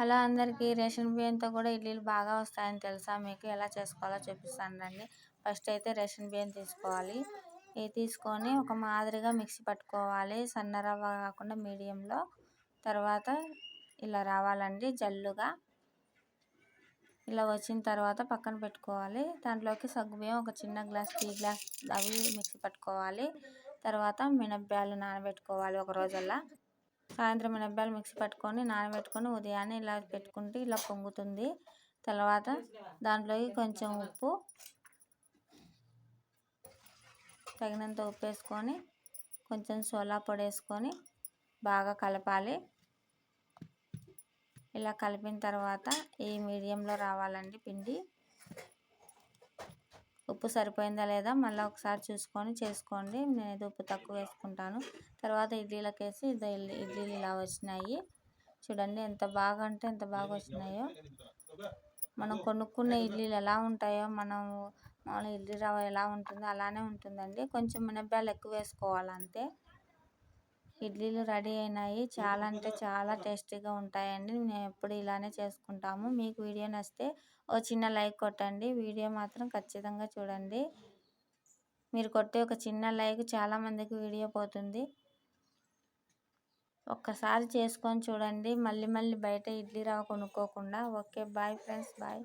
Hello అందరికీ. Ration బియ్యంతో కూడా ఇడ్లీలు బాగా వస్తాయని తెలుసా? మీకు ఎలా చేసుకోవాలో చూపిస్తాను రండి. ఫస్ట్ అయితే రేషన్ బియ్యం తీసుకోవాలి. ఇది తీసుకొని ఒక మాదిరిగా మిక్సీ పట్టుకోవాలి. సన్న రవ్వ కాకుండా మీడియంలో. తర్వాత ఇలా రావాలండి జల్లుగా. ఇలా వచ్చిన తర్వాత పక్కన పెట్టుకోవాలి. దాంట్లోకి సగ్గుబియ్యం ఒక చిన్న గ్లాస్ టీ గ్లాస్ అవి మిక్సీ పట్టుకోవాలి. తర్వాత మినప్పాలు నానబెట్టుకోవాలి ఒక రోజల్లా. సాయంత్రం మినప్పాలు మిక్సీ పట్టుకొని నానబెట్టుకొని ఉదయాన్నే ఇలా పెట్టుకుంటే ఇలా పొంగుతుంది. తర్వాత దాంట్లోకి కొంచెం ఉప్పు తగినంత ఉప్పు వేసుకొని కొంచెం సోలా పొడి వేసుకొని బాగా కలపాలి. ఇలా కలిపిన తర్వాత ఈ మీడియంలో రావాలండి పిండి. ఉప్పు సరిపోయిందా లేదా మళ్ళీ ఒకసారి చూసుకొని చేసుకోండి. నేను ఉప్పు తక్కువ వేసుకుంటాను. తర్వాత ఇడ్లీలకు వేసి ఇడ్లీలు ఇలా వచ్చినాయి. చూడండి ఎంత బాగా అంటే ఎంత బాగా వచ్చినాయో. మనం కొనుక్కునే ఇడ్లీలు ఎలా ఉంటాయో మనం మామూలు ఇడ్లీ రవ్వ ఎలా ఉంటుందో అలానే ఉంటుందండి. కొంచెం మినప్పాలు ఎక్కువ వేసుకోవాలి అంతే ఇడ్లీలు రెడీ అయినాయి. చాలా అంటే చాలా టేస్టీగా ఉంటాయండి. మేము ఎప్పుడు ఇలానే చేసుకుంటాము. మీకు వీడియో నచ్చితే ఓ చిన్న లైక్ కొట్టండి. వీడియో మాత్రం ఖచ్చితంగా చూడండి. మీరు కొట్టే ఒక చిన్న లైక్ చాలామందికి వీడియో పోతుంది. ఒక్కసారి చేసుకొని చూడండి. మళ్ళీ మళ్ళీ బయట idli rava కొనుక్కోకుండా. Okay bye friends bye.